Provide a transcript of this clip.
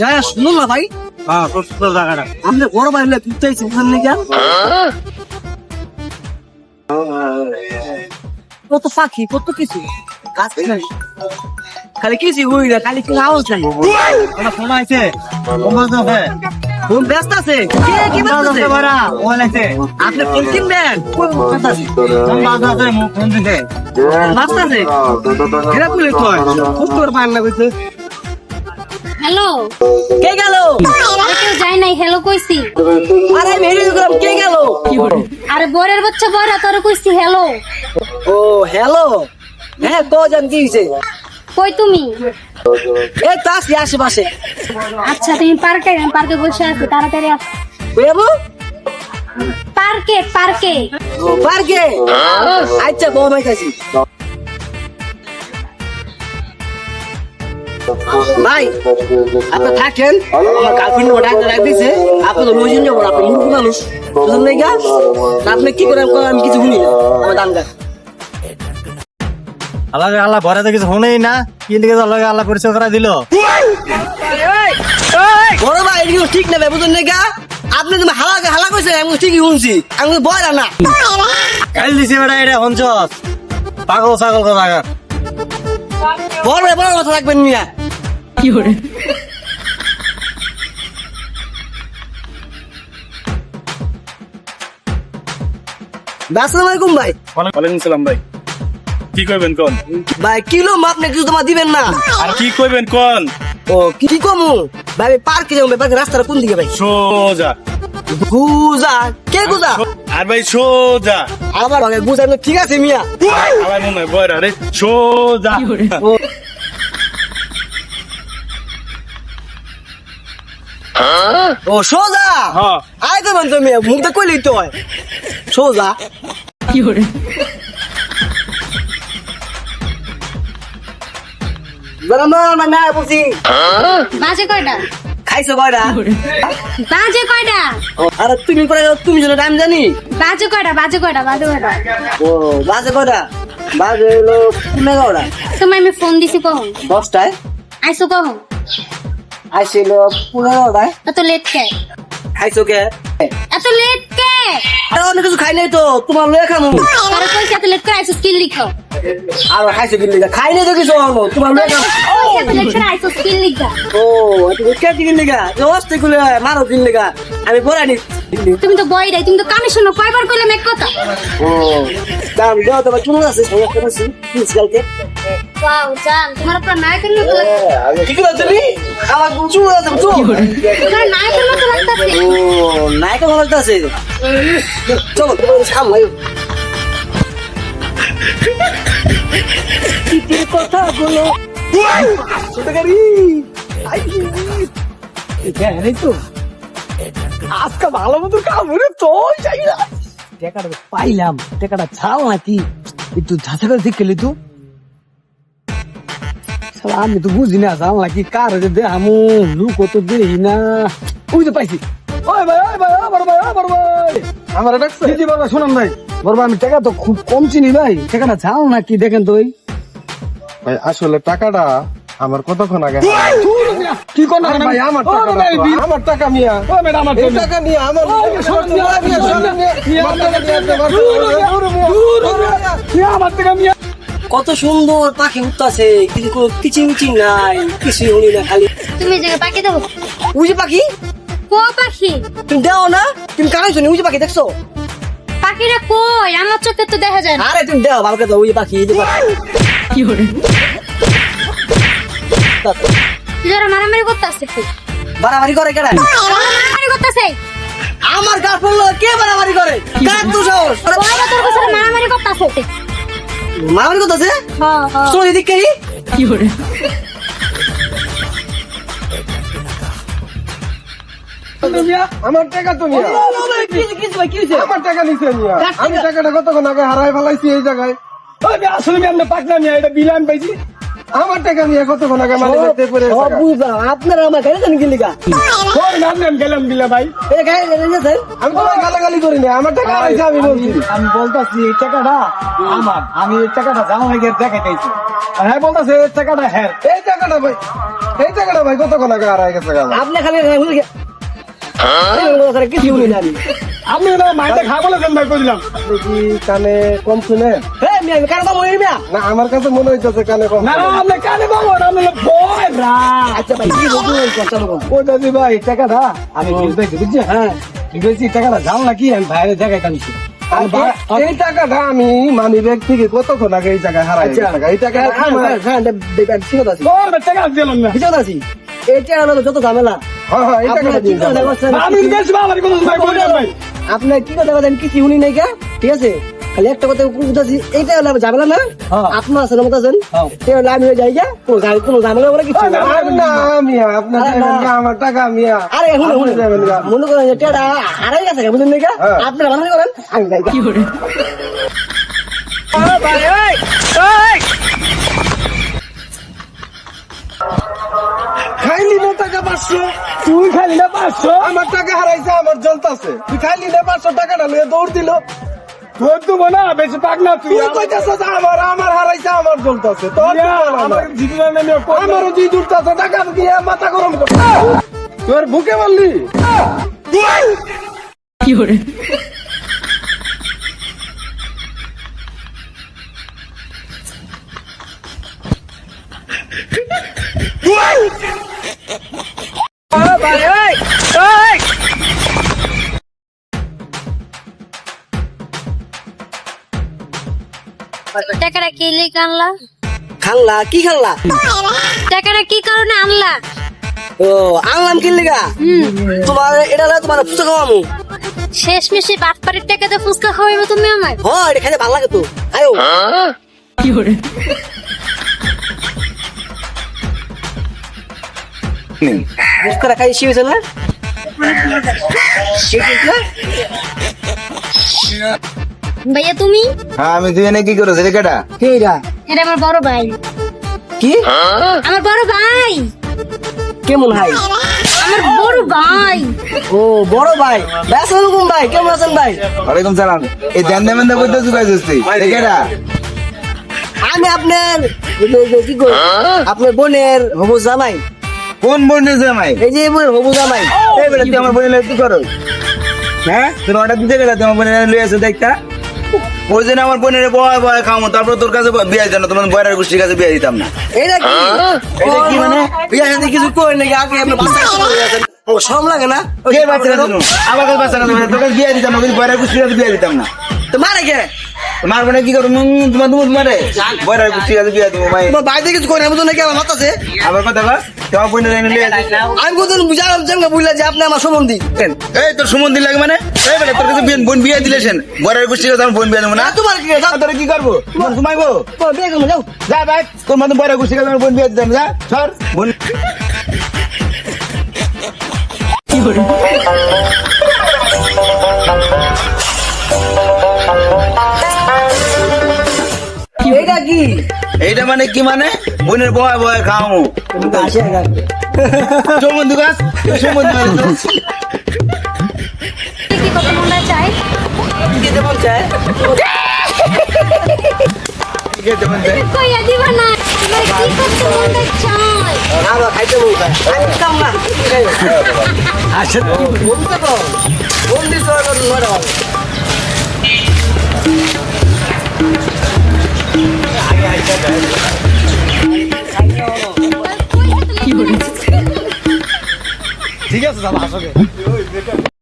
যায় শুনুন না ভাই। হ্যাঁ সুন্দর জায়গাটা আমরা বড় ভাই হলে তুই চাইছি ওখান থেকে কত পাখি কত কিছু। গাছ। খালি। কিছু হই না খালি কিছু আওয়াজ নাই। আমার শোনা আছে ফোন ব্যস্ত আছে। কে কি ব্যস্ত আছে বড়া ওখানে আছে আপনি ফোন কিনবেন? কোন ব্যস্ত আছে? তোমার আছে মুখ ফোন দিতে ব্যস্ত আছে? এরা বলে তো খুব পান না কইছে হ্যালো? কে গেল? কেউ যায় নাই হ্যালো কইছি। আরে মেরে দিলাম কে গেল? আরে বরের বাচ্চা বড়া তোর কইছি হ্যালো। ও হ্যালো? হ্যাঁ তো জান কি হইছে? কই তুমি? এই তো আসি আশেপাশে। আচ্ছা তুমি পার্কে পার্কে বসে আছি তাড়াতাড়ি আস। বেবু? পার্কে পার্কে। পার্কে? আচ্ছা বউ ভাই আপনি থাকেন আমার গার্লফ্রেন্ড ডাক্তার ডাক দিছে আপনি তো লইছেন যাব আপনি মূর্খ মানুষ। বুঝলেন নাই গা আপনি কি করেন, আমি কিছু শুনি না। আমার দাম গাছ আল্লাহ আল্লাহ ঘরে তো কিছু শুনেই না কি লিখে আল্লাহ আল্লাহ পরিচয় করা দিল? বড় ভাই এটা কিন্তু ঠিক না ভাই বুঝলেন নাই গা আপনি তুমি হালা হালা কইছে আমি ঠিকই শুনছি। আমি কিন্তু বয় না। কাল দিছি বেটা এটা হঞ্চস পাগল ছাগল কথা বড় ভাই বড় কথা রাখবেন মিয়া আসসালামু আলাইকুম ভাই। ওয়ালাইকুম সালাম ভাই। কি কইবেন কোন? ভাই কিলো মাপ না কিছু তোমার দিবেন না। আর কি কইবেন কোন? ও কি কমু? ভাই পার্কে যাব ভাই পার্কে রাস্তাটা কোন দিকে ভাই? সোজা। গুজা। কে গুজা? আর ভাই সোজা। আমার ভাগে গুজা না, ঠিক আছে মিয়া? আমার মনে হয় বয়রা রে সোজা। ও। ও সোজা? হ্যাঁ। আই তো বলতো মিয়া মুখটা কইলেই তো হয়। সোজা। কি করে না বুঝি। বাজে কয়টা? খাইছো কয়টা? বাজে কয়টা? আরে তুমি করে তুমি যেন টাইম জানি। বাজে কয়টা বাজে কয়টা বাজে কয়টা? ও বাজে কয়টা? বাজে হলো পনেরোটা তোমায় আমি ফোন দিছি কখন? দশটায়। আইসো কখন? আইছিল পনেরোটায়। এত লেট কে? খাইছো কে? এত লেট কে? আরে অনেক কিছু খাই নাই তো তোমার লয়ে খামু। তারা কইছে এত লেট করে আইসো স্কিল লিখো। আর খাইছো কি খাই নাই তো কিছু তোমার লয়ে খামু। এত লেট করে আইসো স্কিল লিখা ও তুমি কে দিকে লিগা জোস্তে কুলে মারো কিন লিগা আমি পড়ানি তুমি তো বই তুমি তো কানে শোনো কয়বার কইলাম এক কথা? ও দাম দাও তোমার চুল আছে সমস্যা করছি প্লিজ ওয়াও জান তোমার উপর নায়কের মতো লাগছে কি করে তুমি? আমার চুল আছে চুল তোমার নায়কের মতো লাগতাছে ও নায়িকা ভালো আছে? চলো তোমার সামনে তিতির কথা বলো। ছোটকারি এখানে তো। আজকে ভালো মতো কামড়ে তো টাকাটা পাইলাম টাকাটা ছাড় নাকি? একটু ঝাঁচা করে দেখলি তো। আমি তো বুঝি না জান নাকি কার যে দেহামু লুক তো দেই না। ওই তো পাইছি? ওই ভাই ওই ভাই বড় ভাই ভাই। আমার ডাকছে। দিদি বাবা শুনুন ভাই বড় আমি টাকা তো খুব কম চিনি ভাই। টাকাটা ছাড় নাকি দেখেন তো ওই ভাই আসলে টাকাটা আমার কতক্ষণ আগে কি কোন ভাই আমার টাকা না আমার টাকা মিয়া নিয়ে আমার কত সুন্দর পাখি উঠতেছে কিছু কোনো কিচিং মিচিং নাই কিছু উনি না খালি। তুমি যে পাখি দেবো? যে পাখি? কো পাখি? তুমি দেও না তুমি কানাইছো নি উই যে পাখি দেখছ? পাখিরা কই? আমার চোখে তো দেখা যায় না। আরে তুমি দেও ভালো করে যে পাখি এই পাখি। যারা মারামারি করতেছে বাড়াবাড়ি করে কেন মারামারি করতেছে আমার গার্লফ্রেন্ড কে বাড়াবাড়ি করে কার তো সাহস আরে তোর কাছে মারামারি করতেছে মারামারি করতেছে হ্যাঁ হ্যাঁ এদিক কে আমার টাকা তো মিয়া আমার টাকা নিছে আমি টাকাটা কতক্ষণ আগে হারাই ফেলাইছি এই জায়গায় আসলে আমি নিয়ে এটা বিল পাইছি। আমার টাকা নিয়ে কতক্ষণ আগে মানে দেখতে পড়ে বুঝলাম আপনারা আমার গাড়ি জানি কি লিগা? কোন নাম নাম গেলাম বিলা ভাই। এই গাড়ি জানি গেছেন আমি তো গালাগালি করি না আমার টাকা হারাইছে আমি বলছি। আমি বলতাছি এই টাকাটা আমার। আমি এই টাকাটা জামা ভাইকে দেখাইতেছি আর হ্যাঁ বলতাছে এই টাকাটা হ্যাঁ। এই টাকাটা ভাই এই টাকাটা ভাই কতক্ষণ আগে হারাই গেছে গা আপনি খালি গে- কিছু না আমি আপনি মাইটা খা বলেছেন ভাই কইলাম কি কানে কম শুনে মিয়া কার বাবা ওই মিয়া না আমার কাছে মনে হইতেছে কানে কম না আপনি কানে বাবু না আপনি বয় না আচ্ছা ভাই কি বলতে কথা বলো ওই দাদি ভাই টাকাটা আমি বুঝতে বুঝছি হ্যাঁ বুঝছি টাকাটা জাল নাকি আমি বাইরে জায়গায় কানছি আর এই- টাকাটা আমি মানি ব্যাগ থেকে কতক্ষণ আগে এই জায়গায় হারাই আচ্ছা। এই টাকাটা হ্যাঁ হ্যাঁ হ্যাঁ ঠিক আছে টাকা ঠিক আছে এটা হলো যত ঝামেলা। আপনার কি কথা আমি বলেন কি শুনি নাই কা ঠিক আছে? খালি একটা কথা বুঝাচ্ছি। এইটা হলো ঝামেলা না? হ্যাঁ। আপনার আছেন? হ্যাঁ। আমি হয়ে যাই গা। কোনো কোনো ঝামেলা করে কিছু না। আর না মিয়া আপনার আরে দেবেন না। গা, আমার টাকা মিয়া। আরে এখন আপনি যাবেন গা। মনে করেন যে হারাই গেছে বুঝলেন নাকি। আপনারা বানানি করেন আমি যাই কি করে তুই খালি না পাঁচশো? আমার টাকা হারাইছে আমার জ্বলতাছে। তুই খাইলি না পাঁচশো টাকাটা নিয়ে দৌড় দিল। তোর তো মনে হয় বেশি পাক না তুই। তুই কইতেছ আমার আমার হারাইছে আমার জ্বলতাছে। তোর আমার নাই। নেমে আমারও দুই দূরতাছে টাকা দিয়ে মাথা গরম তোর বুকে বললি কি লেগে আনলা খাংলা কি খাংলা টাকাটা কি কারণে আনলা? ও আনলাম কি লিগা? তোমার এটা হলো তোমার পুস্তক মামু শেষ মেশে বাদ পাড়ির টাকাতে ফুচকা খাওয়াইবে তুমি আমায়? হ এটা খাইতে ভালো লাগে তো। আয়ো। পুস্তকটা খাই শিবেছে না শিবেছে না? ভাইয়া তুমি? হ্যাঁ আমি দুজনে কি করো সেটা কেটা কে এটা এটা আমার বড় ভাই। কি? আমার বড় ভাই। কেমন ভাই? আমার বড় ভাই। ও বড় ভাই। আসসালামু ভাই কেমন আছেন ভাই? ওয়ালাইকুম সালাম। এই ধ্যান দেবেন দা বলতে চুকাই যাচ্ছি কেটা আমি আপনার কি করি? আপনার বোনের হবু জামাই। কোন বোনের জামাই? এই যে বোনের হবু জামাই। এই বেটা তুই আমার বোনের কি করো হ্যাঁ? তুই অর্ডার দিতে গেলে তুই আমার বোনের লই আসো দেখতা ওই জন্য আমার বোনের বয় বয় খামো তারপর তোর কাছে বিয়ে না তোমার বয়ের গোষ্ঠীর কাছে বিয়ে দিতাম না। এটা কি? এটা কি মানে? বিয়া সাথে কিছু করে নাকি? আগে আপনি। ও শরম লাগে না? কে বাচ্চা আমার কাছে বাচ্চা না তোর কাছে বিয়ে দিতাম না বয়ের গোষ্ঠীর কাছে বিয়ে দিতাম না। তো মারে কে? তোমার বোনে কি করো তোমার দুধ মারে। বয়ের গোষ্ঠীর কাছে বিয়ে দিব ভাই। তোমার বাইরে কিছু করে আমি তো নাকি আমার মাথাছে আবার কথা বল তোমার বোনের এনে লিয়ে। আমি কোথাও বুঝালাম জানগা বুঝলা যে আপনি আমার সম্বন্ধী। এই তোর সুমন্দির লাগে মানে? এই বেটা তোর কাছে বিয়ে- বোন বিয়ে দিলেছেন বরের গোষ্ঠীর কাছে আমার বোন বিয়ে দেবো না। না তোমার কি আর তোরা কি করব? তোমার ঘুমাইবো? তোমার বিয়ে করব যাও। যা ভাই তোর মতো বরের গোষ্ঠীর কাছে আমার বোন বিয়ে দিতাম যা সর। বোন এটা কি? এইটা মানে কি মানে? বোনের বয় বয় খাও। আসে না। গাছ সমন্ধু গাছ কি কত মনে চাই খেতে মন চায়? খেতে মন চায়। কইয়া দিবা না? কি করতে মনে খাইতে মন চায়। আমি না। বলতে তো। ঠিক আছে দাদা আসো